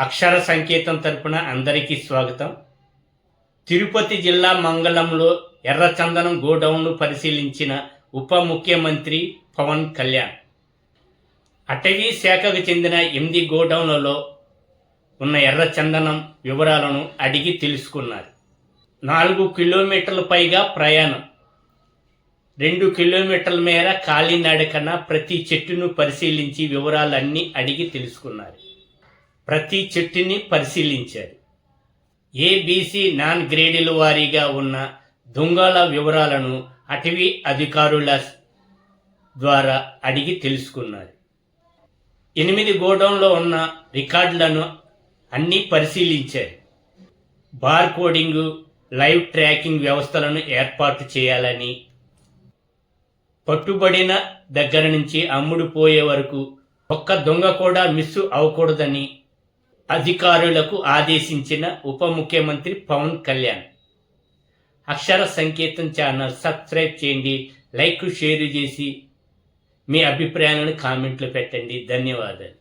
అక్షర సంకేతం తరపున అందరికీ స్వాగతం. తిరుపతి జిల్లా మంగళంలో ఎర్రచందనం గోడౌన్ను పరిశీలించిన ఉప ముఖ్యమంత్రి పవన్ కళ్యాణ్. అటవీ శాఖకు చెందిన ఎనిమిది గోడౌన్లలో ఉన్న ఎర్రచందనం వివరాలను అడిగి తెలుసుకున్నారు. నాలుగు కిలోమీటర్ల పైగా ప్రయాణం. రెండు కిలోమీటర్ల మేర కాలినడకన ప్రతి చెట్టును పరిశీలించి వివరాలన్నీ అడిగి తెలుసుకున్నారు. ప్రతి చెట్టుని పరిశీలించారు. ఏబీసీ నాన్ గ్రేడుల వారీగా ఉన్న దొంగల వివరాలను అటవీ అధికారుల ద్వారా అడిగి తెలుసుకున్నారు. ఎనిమిది గోడౌన్లో ఉన్న రికార్డులను అన్నీ పరిశీలించారు. బార్ కోడింగ్ లైవ్ ట్రాకింగ్ వ్యవస్థలను ఏర్పాటు చేయాలని పట్టుబడిన దగ్గర నుంచి అమ్ముడు పోయే వరకు ఒక్క దొంగ కూడా మిస్ అవ్వకూడదని అధికారులకు ఆదేశించిన ఉప ముఖ్యమంత్రి పవన్ కళ్యాణ్. అక్షర సంకేతం ఛానల్ సబ్స్క్రైబ్ చేయండి లైక్ షేర్ చేసి మీ అభిప్రాయాలను కామెంట్లు పెట్టండి. ధన్యవాదాలు.